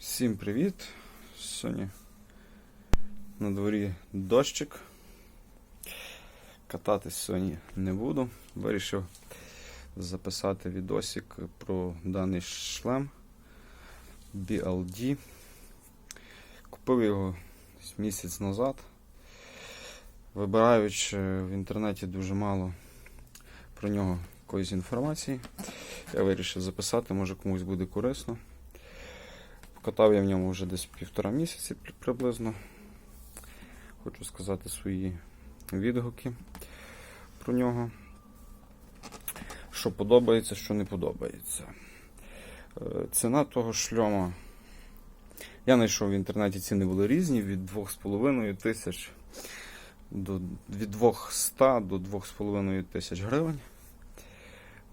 Всім привіт! Сьогодні на дворі дощик. Кататись сьогодні не буду. Вирішив записати відосик про даний шлем BLD. Купив його місяць назад. Вибираючи в інтернеті дуже мало про нього якоїсь інформації. Я вирішив записати, може комусь буде корисно. Покатав я в ньому вже десь півтора місяці приблизно. Хочу сказати свої відгуки про нього. Що подобається, що не подобається. Е, Ціна того шльома. Я знайшов в інтернеті ціни були різні від 2,5 тисяч до від 200 до 2,5 тисяч гривень.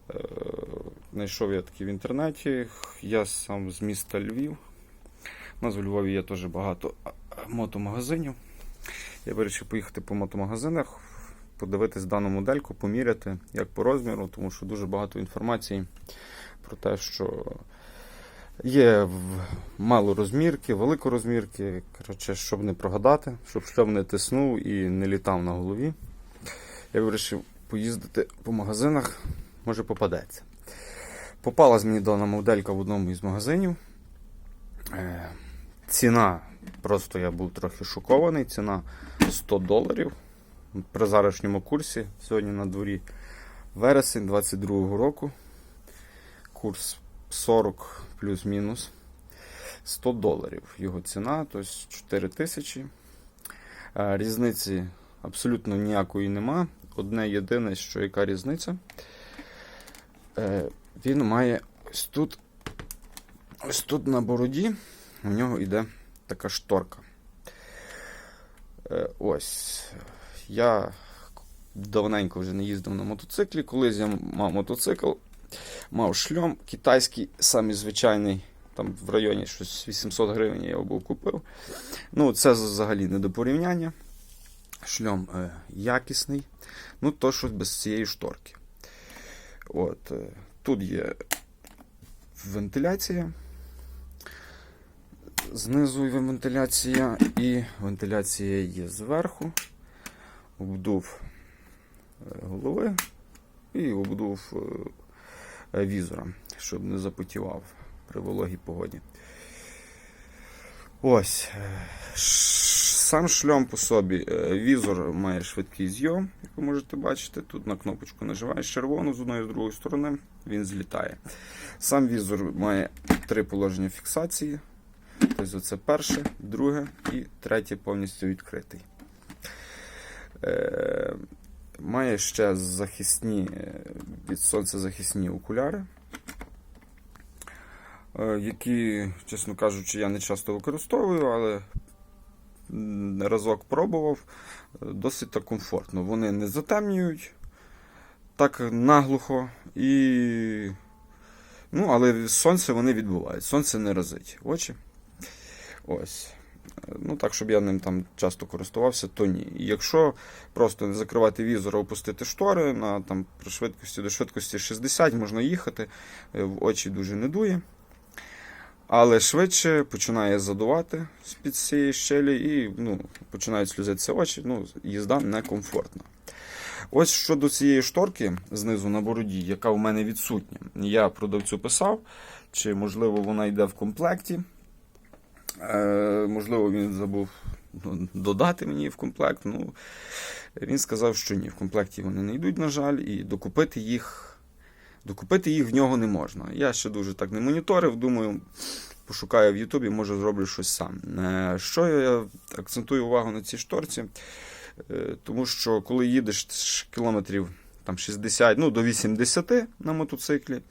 Е, Знайшов я такі в інтернеті. Я сам з міста Львів. У нас в Львові є теж багато мотомагазинів. Я вирішив поїхати по мотомагазинах, подивитись дану модельку, поміряти як по розміру, тому що дуже багато інформації про те, що є малорозмірки, великорозмірки. Коротше, щоб не прогадати, щоб шльом не тиснув і не літав на голові. Я вирішив поїздити по магазинах, може попадеться. Попалась мені дана моделька в одному із магазинів. Ціна, просто я був трохи шокований. Ціна 100 доларів. При зарашньому курсі сьогодні на дворі вересень 22-го року. Курс 40 плюс-мінус 100 доларів. Його ціна, тобто 4 тисячі. Е, Різниці абсолютно ніякої нема. Одне єдине, що яка різниця. Е, Він має ось тут Ось тут на бороді у нього йде така шторка. Е, Ось. Я давненько вже не їздив на мотоциклі. Колись я мав мотоцикл, мав шльом китайський, самий звичайний, там в районі щось 800 гривень я його був купив. Ну, це взагалі не до порівняння. Шльом е, якісний. Ну, то що без цієї шторки. От, е, тут є вентиляція. Знизу вентиляція і вентиляція є зверху. Обдув е, голови і обдув е, візора, щоб не запотівав при вологій погоді. Ось. е, Сам шльом по собі. Візор має швидкий зйом, як ви можете бачити. Тут на кнопочку нажимаєш червону з одної з другої сторони, він злітає. Сам візор має три положення фіксації. Тобто це перше, друге і третє повністю відкритий. Е, має ще захисні е, від сонця захисні окуляри, е, які, чесно кажучи, я не часто використовую, але разок пробував. Досить так комфортно. Вони не затемнюють так наглухо і. Ну, але сонце вони відбувають. Сонце не разить очі. Ось. Ну, так, щоб я ним там часто користувався, то ні. Якщо просто не закривати візор, а опустити штори на там при швидкості до швидкості 60 можна їхати, е, в очі дуже не дує. Але швидше починає задувати з-під цієї щелі і ну, починають сльозитися очі. Ну, їзда некомфортна. Ось щодо цієї шторки знизу на бороді, яка у мене відсутня. Я продавцю писав, чи можливо вона йде в комплекті. Е, можливо, він забув ну, додати мені в комплект. Ну, він сказав, що ні, в комплекті вони не йдуть, на жаль, і докупити їх. Докупити їх в нього не можна. Я ще дуже так не моніторив, думаю, пошукаю в Ютубі, може зроблю щось сам. Е, Що я акцентую увагу на цій шторці? Е, Тому що коли їдеш кілометрів там 60, ну, до 80 на мотоциклі,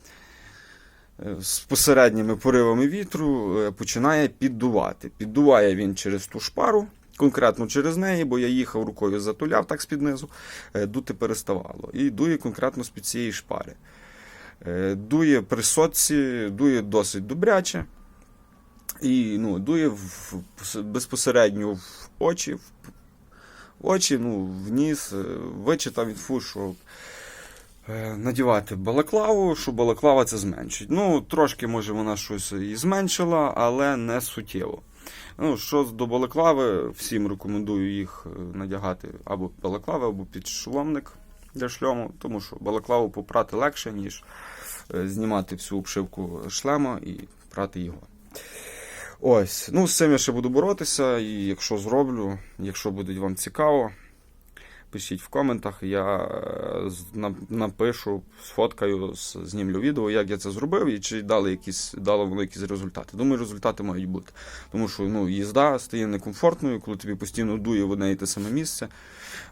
з посередніми поривами вітру е, починає піддувати. Піддуває він через ту шпару, конкретно через неї, бо я їхав рукою затуляв так з-під низу, е, дути переставало. І дує конкретно з-під цієї шпари. Е, Дує при сотці, дує досить добряче. І ну, дує в, безпосередньо в очі, в, в очі, ну, в ніс. Е, Вичитав інфу, що е, надівати балаклаву, що балаклава це зменшить. Ну, трошки, може, вона щось і зменшила, але не суттєво. Ну, що до балаклави, всім рекомендую їх е, надягати або балаклави, або підшломник для шльому, тому що балаклаву попрати легше, ніж е, знімати всю обшивку шлема і прати його. Ось, ну з цим я ще буду боротися, і якщо зроблю, якщо буде вам цікаво, пишіть в коментах, я е, напишу, сфоткаю, знімлю відео, як я це зробив і чи дали якісь, дало воно якісь результати. Думаю, результати мають бути. Тому що ну, їзда стає некомфортною, коли тобі постійно дує в одне і те саме місце.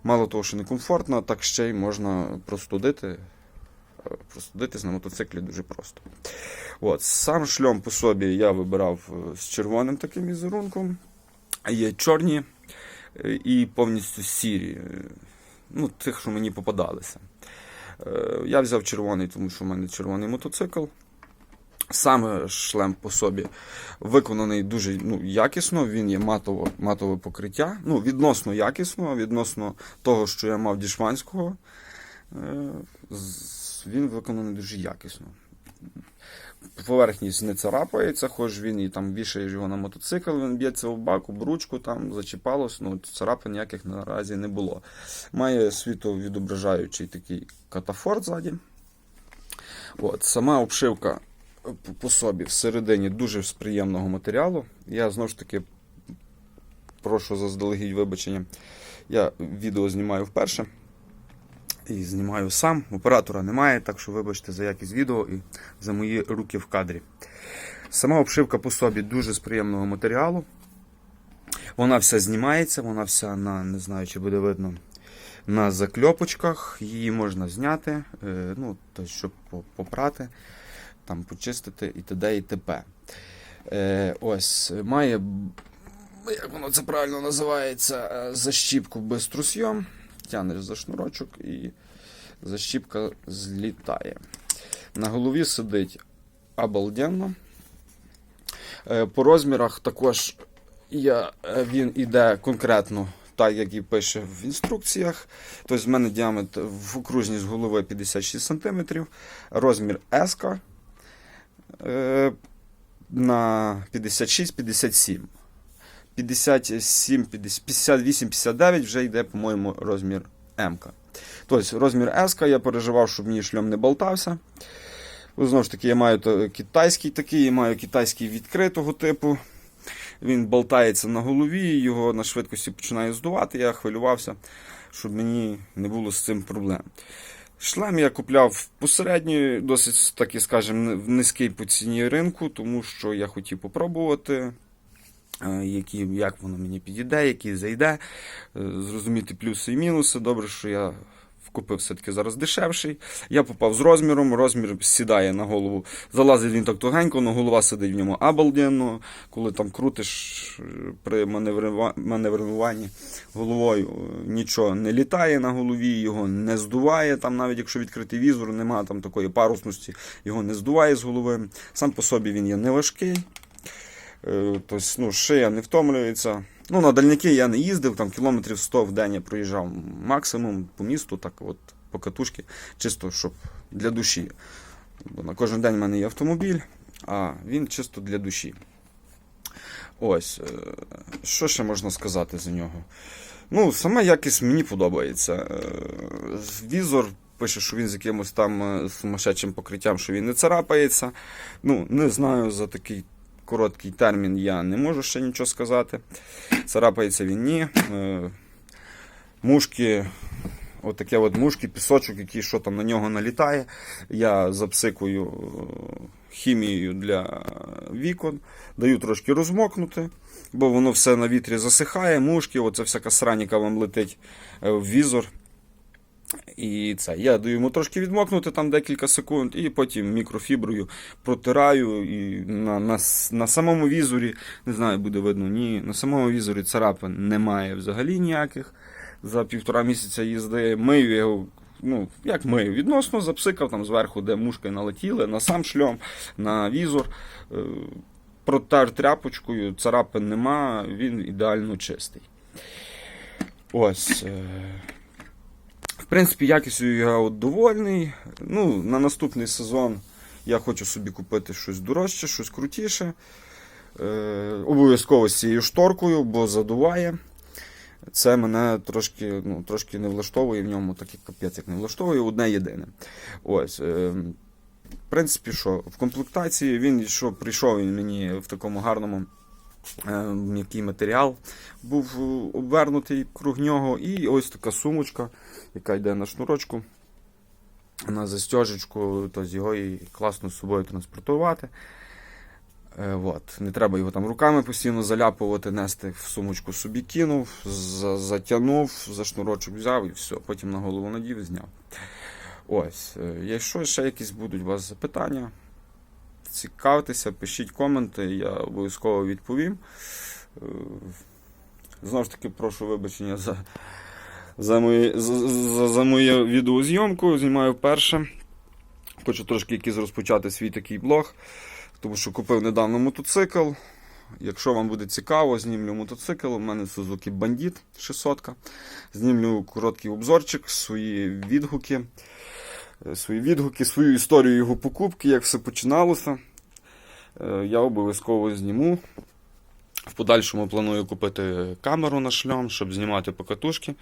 Мало того, що некомфортно, так ще й можна простудити. Е, Простудитись на мотоциклі дуже просто. От, сам шльом по собі я вибирав е, з червоним таким візерунком. Є чорні і повністю сірі. Ну, тих, що мені попадалися. Е, Я взяв червоний, тому що в мене червоний мотоцикл. Саме шлем по собі виконаний дуже ну, якісно, він є матово, матове покриття. Ну, відносно якісно, відносно того, що я мав дішманського. е, Він виконаний дуже якісно. Поверхність не царапається, хоч він і там вішаєш його на мотоцикл, він б'ється в бак, об ручку, там зачіпалось, ну царапин ніяких наразі не було. Має світовідображаючий такий катафорт ззаді. От, сама обшивка по собі всередині дуже з приємного матеріалу. Я знову ж таки прошу заздалегідь вибачення. Я відео знімаю вперше. І знімаю сам. Оператора немає, так що вибачте за якість відео і за мої руки в кадрі. Сама обшивка по собі дуже з приємного матеріалу. Вона вся знімається, вона вся на, не знаю, чи буде видно, на закльопочках. Її можна зняти, е, ну, то, щоб попрати, там, почистити і т.д. і т.п. Е, ось, має, як воно це правильно називається, е, защіпку без трусйом. Тянеш за шнурочок і защіпка злітає. На голові сидить обалденно. Е, По розмірах також я, е, він іде конкретно так, як і пише в інструкціях. Тобто в мене діаметр в окружність голови 56 см, розмір S е, на 56-57 57, 58, 59 вже йде, по-моєму, розмір М. Тобто розмір S, я переживав, щоб мені шльом не болтався. Знову ж таки, я маю китайський такий, я маю китайський відкритого типу. Він болтається на голові, його на швидкості починає здувати. Я хвилювався, щоб мені не було з цим проблем. Шлем я купляв посередньо, досить таки, скажімо, в низький по ціні ринку, тому що я хотів попробувати які, як воно мені підійде, який зайде, е, зрозуміти плюси і мінуси. Добре, що я купив все-таки зараз дешевший. Я попав з розміром, розмір сідає на голову. Залазить він так тугенько, але голова сидить в ньому обалденно. Коли там крутиш е, при маневруванні головою, е, нічого не літає на голові, його не здуває. Там, навіть якщо відкритий візор, немає там такої парусності, його не здуває з голови. Сам по собі він є не важкий. Е, Тобто, ну, шия не втомлюється. Ну, на дальняки я не їздив, там кілометрів 100 в день я проїжджав максимум по місту, так от по катушки, чисто щоб для душі. Бо на кожен день в мене є автомобіль, а він чисто для душі. Ось, е, що ще можна сказати за нього? Ну, сама якість мені подобається. Е, Візор пише, що він з якимось там е, сумасшедшим покриттям, що він не царапається. Ну, не знаю за такий короткий термін я не можу ще нічого сказати. Царапається він ні. Е, Мушки, отаке от мушки, пісочок, який що там на нього налітає. Я запсикую е, хімією для вікон, даю трошки розмокнути, бо воно все на вітрі засихає, мушки, оця всяка сраніка вам летить е, в візор. І це я даю йому трошки відмокнути там декілька секунд, і потім мікрофіброю протираю. І на, на, на самому візорі, не знаю, буде видно, ні, на самому візорі царапин немає взагалі ніяких. За півтора місяця їзди мию його. Ну, як мию, відносно запсикав там зверху, де мушки налетіли, на сам шльом, на візор. Е, Протер тряпочкою, царапин нема, він ідеально чистий. Ось. В принципі, якістю я довольний. Ну, на наступний сезон я хочу собі купити щось дорожче, щось крутіше. Е, обов'язково з цією шторкою, бо задуває. Це мене трошки, ну, трошки не влаштовує в ньому, так як капець як не влаштовує, одне єдине. Ось. Е, в принципі, що, в комплектації він що прийшов він мені в такому гарному м'який матеріал, був е, обвернутий круг нього, і ось така сумочка, яка йде на шнурочку, на застежечку, то з його і класно з собою транспортувати. Е, от. Не треба його там руками постійно заляпувати, нести в сумочку собі кинув, за- затягнув, за шнурочок взяв і все, потім на голову надів і зняв. Ось, е, якщо ще якісь будуть у вас запитання, цікавтеся, пишіть коменти, я обов'язково відповім. Е, Знову ж таки, прошу вибачення за, за, мої, за, за, за мою відеозйомку. Знімаю вперше. Хочу трошки якийсь розпочати свій такий блог, тому що купив недавно мотоцикл. Якщо вам буде цікаво, знімлю мотоцикл. У мене Suzuki Bandit 600. Знімлю короткий обзорчик, свої відгуки, свої відгуки, свою історію його покупки, як все починалося. Е, Я обов'язково зніму. В подальшому планую купити камеру на шльом, щоб знімати покатушки.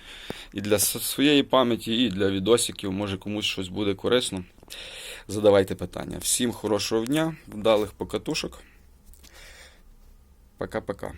І для своєї пам'яті, і для відосиків, може комусь щось буде корисно. Задавайте питання. Всім хорошого дня, вдалих покатушок. Пока-пока.